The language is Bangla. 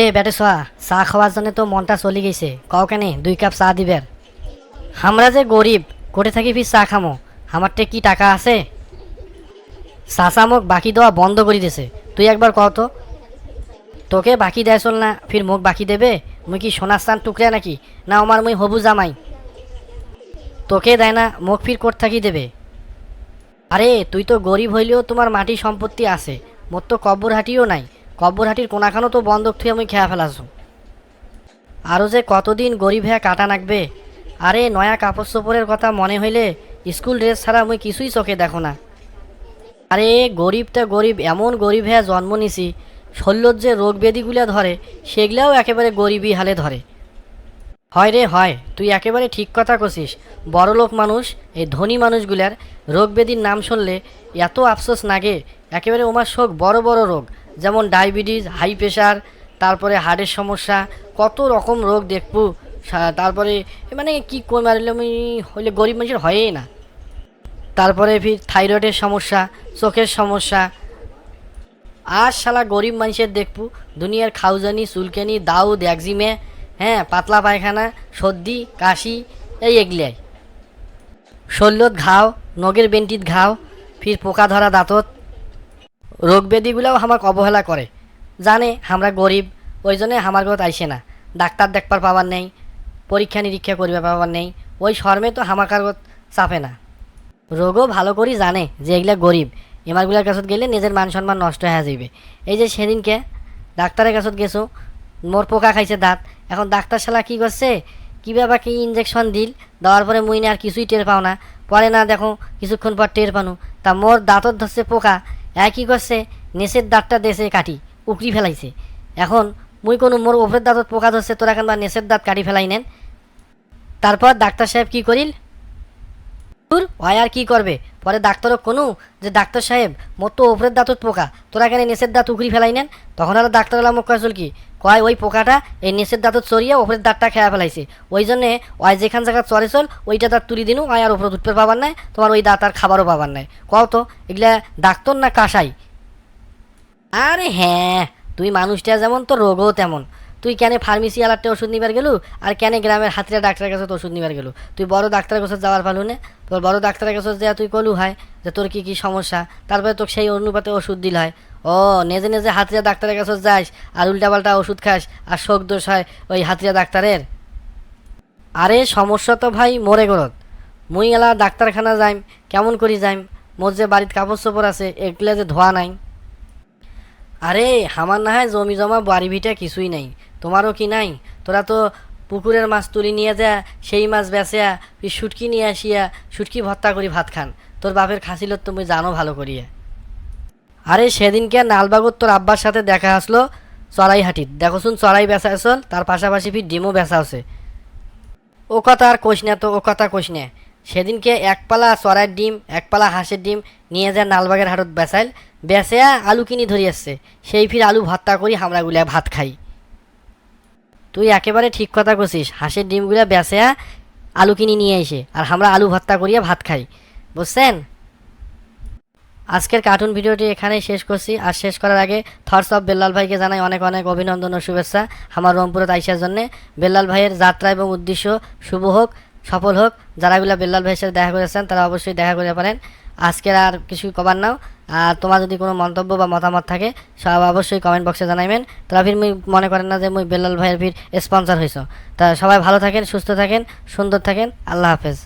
এ বেটে সোয়া চা খাওয়ার জন্য তো মনটা চলে গেছে। কও কেনে, দুই কাপ চা দিবের আমরা যে গরিব করে থাকি ফির চা খামো? আমারটে কি টাকা আছে? চাচা মোক বাকি দেওয়া বন্ধ করে দিছে। তুই একবার কও তো। তোকে বাকি দেয় চল না ফির মোক বাকি দেবে? মুই কি সোনার স্থান টুকরে নাকি? না আমার মুই হবু জামাই। তোকে দেয় না, মোক ফির কোট থাকি দেবে? আরে তুই তো গরিব হইলেও তোমার মাটি সম্পত্তি আছে। মোর তো কব্বর হাটিও নাই। কব্বর হাটির কোনাখানো তো বন্ধক থুয়ে আমি খেয়া ফেলাছো। আরও যে কতদিন গরিব হ্যাঁ কাটা নাকবে, আরে নয়া কাপড় চোপড়ের কথা মনে হইলে স্কুল ড্রেস ছাড়া আমি কিছুই চোখে দেখো না। আরে গরিবটা গরিব, এমন গরিব হ্যাঁ জন্ম নিছি শল্যর যে রোগ ব্যাধিগুলা ধরে, সেগুলাও একেবারে গরিবই হালে ধরে। হয় রে হয়, তুই একেবারে ঠিক কথা কছিস, বড়লোক মানুষ, এই ধনী মানুষগুলার রোগ ব্যাধির নাম শুনলে এত আফসোস নাগে, একেবারে ওমার শোক বড় বড় রোগ। যেমন ডায়াবেটিস হাই প্রেশার তারপরে হার্টের সমস্যা, কত রকম রোগ দেখব তারপরে মানে কি কই মারিলে আমি হইলে গরিব মানুষের হয়ই না। তারপরে ফির থাইরয়েডের সমস্যা, চোখের সমস্যা। আর শালা গরিব মানুষের দেখব, দুনিয়ার খাউজানি, চুলকানি, দাউদ, একজিমে হ্যাঁ পাতলা পায়খানা, সর্দি, কাশি, এই এগুলাই। শল্যত ঘাও নগের বেন্টিত ঘাও, ফির পোকা ধরা দাঁতত। রোগ ব্যাধিগুলাও আমাকে অবহেলা করে। জানে আমরা গরিব, ওই জন্যে আমার ঘর আইসে না। ডাক্তার দেখবার পাবার নেই, পরীক্ষা নিরীক্ষা করিবার পাবার নেই, ওই শর্মে তো হামাকার চাপে না। রোগও ভালো করেই জানে যে এগুলা গরিব, এমারগুলার কাছত গেলে নিজের মান সম্মান নষ্ট হয়ে যাবে এই যে সেদিনকে ডাক্তারের কাছত গেছো, মোর পোকা খাইছে দাঁত, এখন ডাক্তার শালা কী করছে? কী ব্যাপার কি ইঞ্জেকশন দিল, দেওয়ার পরে মুই না আর কিছুই টের পাও না। পরে না দেখো, কিছুক্ষণ পর টের পানু। তা মোর দাঁতত ধরছে পোকা এক কী করছে? নেশের দাঁতটা দেশে কাটি উকড়ি ফেলাইছে। এখন মুই কোনো মোর ওপরের দাঁতত পোকা ধরছে, তোরা কেন নেশের দাঁত কাটি ফেলাই নেন? তারপর ডাক্তার সাহেব কি করিল? দূর ওই আর কী করবে? পরে ডাক্তারও কোনো যে ডাক্তার সাহেব মোর তো ওপরের দাঁতত পোকা, তোরা কেন নেসের দাঁত উকড়ি ফেলাই নেন? তখন আর ডাক্তার আলাম কয় চল কি? কয়, ওই পোকাটা এই নেসের দাঁতত চড়িয়ে ওপরের দাঁতটা খেয়া ফেলাইছে। ওই জন্যে ওই যেখান জায়গা চড়ে চল, ওইটা দাঁত তুলি দিনু ওই আর ওপরে উঠতে পাবার নাই, তোমার ওই দাঁত আর খাবারও পাবার নাই। কও তো, এগুলা ডাক্তার না কাসাই? আরে হ্যাঁ তুই মানুষটা যেমন তো রোগও তেমন। তুই কেন ফার্মেসি আলারটা ওষুধ নিবার গেলু? আর কেন গ্রামের হাতিরা ডাক্তারের কাছে তো ওষুধ নিবার গেলু? তুই বড় ডাক্তারের কাছে যাওয়ার ভালো নে? তোর বড় ডাক্তারের কাছে যা তুই কলু হয়, যে তোর কি কি সমস্যা, তারপরে তোকে সেই অনুপাতে ওষুধ দিল হয়। ও, নেজে নেজে হাতিরা ডাক্তারের কাছে যাস, আর উল্টাপাল্টা ওষুধ খাস, আর শোক দোষ হয় ওই হাতিরা ডাক্তারের। আরে, সমস্যা তো ভাই মরে গরত মুই এলা ডাক্তারখানা যাইম, কেমন করি যাইম? মোর যে বাড়িতে কাপড় চোপড় আছে, এগুলা যে ধোয়া নাই। আরে আমার না হয় জমি জমা বাড়ি ভিটা কিছুই নাই। তোমারও কি নাই? তোরা তো পুকুরের মাছ তুলি নিয়ে যা, সেই মাছ বেচা তুই শুটকি নিয়ে আসিয়া শুটকি ভর্তা করি, ভাত খান। তোর বাপের খাসিলত তুমি জানো ভালো করিয়া। আরে সেদিনকে নালবাগুর তোর আব্বার সাথে দেখা আসলো চড়াইহাটির দেখো শুন, চড়াই বেচা আসল, তার পাশাপাশি ফির ডিমও বেচা আছে। ও কথা আর কোষ না তো, ও কথা কোষ না। সেদিনকে এক পালা চড়াইয়ের ডিম এক পালা হাঁসের ডিম নিয়ে যায় নালবাগের হাটত বেচাইল। বেচেয়া আলু কিনি ধরি আসছে। সেই ফির আলু ভর্তা করি, হামরাগুলা ভাত খাই। তুই একেবারে ঠিক কথা কছিস হাঁসের ডিমগুলা বেচেয়া আলু কিনি নিয়ে এসে আর আমরা আলু ভর্তা করিয়া ভাত খাই। বুঝছেন? আজকের কার্টুন ভিডিওটি এখানেই শেষ করছি। আর শেষ করার আগে থর্স অফ বেল্লাল ভাইকে জানাই অনেক অনেক অভিনন্দন ও শুভেচ্ছা আমার রংপুরে আইসার জন্য। বেল্লাল ভাইয়ের যাত্রা এবং উদ্দেশ্য শুভ হোক, সফল হোক। যারা এগুলা বেল্লাল ভাইয়ের সাথে দেখা করেছেন, তারা অবশ্যই দেখা করে পারেন। আজকের আর কিছু কবার নাও। আর তোমার যদি কোনো মন্তব্য বা মতামত থাকে, সব অবশ্যই কমেন্ট বক্সে জানাইবেন। তারা ফির মুই মনে করেন না যে মুই বেলাল ভাইয়ের ফির স্পন্সার হয়েছ তা সবাই ভালো থাকেন, সুস্থ থাকেন, সুন্দর থাকেন। আল্লাহ হাফেজ।